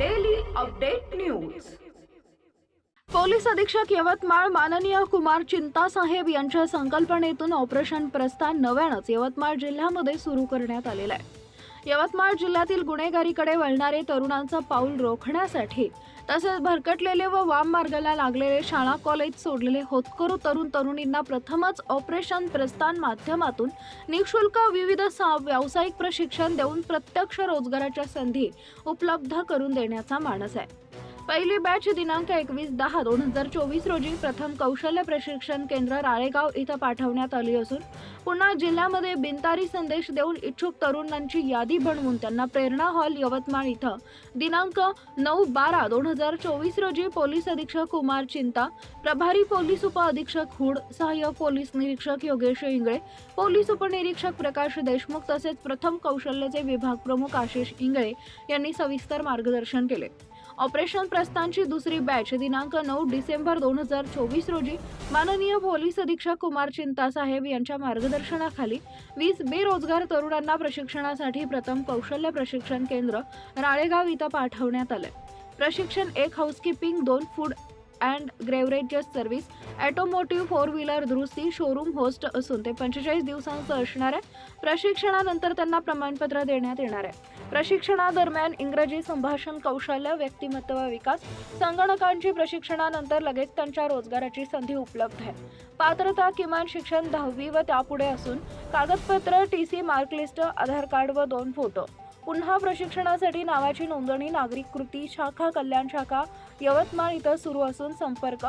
Update news police अधीक्षक यवतमाळ माननीय कुमार चिंतासाहेब यांच्या संकल्पनेतून ऑपरेशन प्रस्थान नव्यानंच यवतमाळ जिल्ह्यामध्ये सुरू करण्यात आलेलं आहे. यवतमाळ जिल्ह्यातील गुन्हेगारीकडे वळणारे तरुणांचं पाऊल रोखण्यासाठी तसेच भरकटलेले व वाम मार्गाला लागलेले शाळा कॉलेज सोडलेले होतकरू तरुण तरुणींना प्रथमच ऑपरेशन प्रस्थान माध्यमातून निशुल्क विविध सा- व्यावसायिक प्रशिक्षण देऊन प्रत्यक्ष रोजगाराच्या संधी उपलब्ध करून देण्याचा मानस आहे. पहिली बॅच दिनांक एकवीस दहा दोन हजार चोवीस रोजी प्रथम कौशल्य प्रशिक्षण केंद्र राळेगाव इथं पाठवण्यात आली असून पुन्हा जिल्ह्यामध्ये बिनतारी संदेश देऊन इच्छुक तरुणांची यादी बनवून त्यांना प्रेरणा हॉल यवतमाळ इथं. दिनांक नऊ बारा दोन हजार चोवीस रोजी पोलीस अधीक्षक कुमार चिंता प्रभारी पोलीस उपअधीक्षक हुड सहाय्यक पोलीस निरीक्षक योगेश इंगळे पोलीस उपनिरीक्षक प्रकाश देशमुख तसेच प्रथम कौशल्याचे विभाग प्रमुख आशिष इंगळे यांनी सविस्तर मार्गदर्शन केले. ऑपरेशन प्रस्थानची दुसरी बॅच दिनांक नऊ डिसेंबर दोन हजार चोवीस रोजी माननीय पोलीस अधीक्षक कुमार चिंतासाहेब यांच्या मार्गदर्शनाखाली वीस बेरोजगार तरुणांना प्रशिक्षणासाठी प्रथम कौशल्य प्रशिक्षण केंद्र राळेगाव इथं पाठवण्यात आले प्रशिक्षण एक हाऊसकीपिंग दोन food and beverages service automotive four wheeler दुरुस्ती शोरूम होस्ट असून ते पंचेचाळीस दिवसांचं असणार आहे. प्रशिक्षणानंतर त्यांना प्रमाणपत्र देण्यात येणार आहे. प्रशिक्षणादरम्यान इंग्रजी संभाषण कौशल्य व्यक्तिमत्व विकास संगणकांची प्रशिक्षणानंतर लगेच त्यांच्या रोजगाराची संधी उपलब्ध आहे. पात्रता किमान शिक्षण दहावी व त्यापुढे असून कागदपत्र T C mark list Aadhaar card व दोन फोटो. पुन्हा प्रशिक्षणासाठी नावाची नोंदणी नागरिक कृती शाखा कल्याण शाखा यवतमाळ इथं सुरू असून संपर्क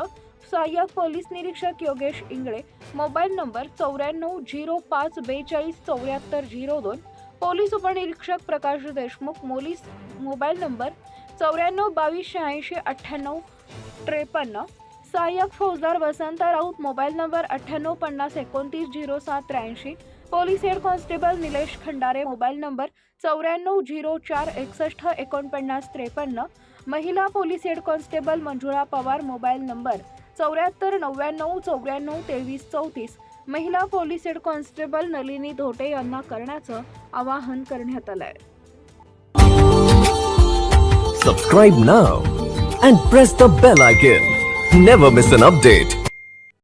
सहाय्यक पोलीस निरीक्षक योगेश इंगळे मोबाईल नंबर चौऱ्याण्णव झिरो पाच बेचाळीस चौऱ्याहत्तर झिरो दोन पोलीस उपनिरीक्षक Prakash Deshmukh police mobile number चौऱ्याण्णव बावीस शहाऐंशी अठ्ठ्याण्णव त्रेपन्न सहाय्यक फौजदार वसंत राऊत मोबाईल नंबर अठ्ठ्याण्णव पन्नास एकोणतीस झिरो सात त्र्याऐंशी police head constable Nilesh Khandare mobile number चौऱ्याण्णव झिरो चार एकसष्ट एकोणपन्नास त्रेपन्न महिला police head constable Manjula Pawar mobile number चौऱ्याहत्तर नव्याण्णव चौऱ्याण्णव तेवीस चौतीस महिला police head constable Nalini Dhote यांना करण्याचं आवाहन करण्यात आलंय. सबस्क्राईब ना and press the bell icon never miss an update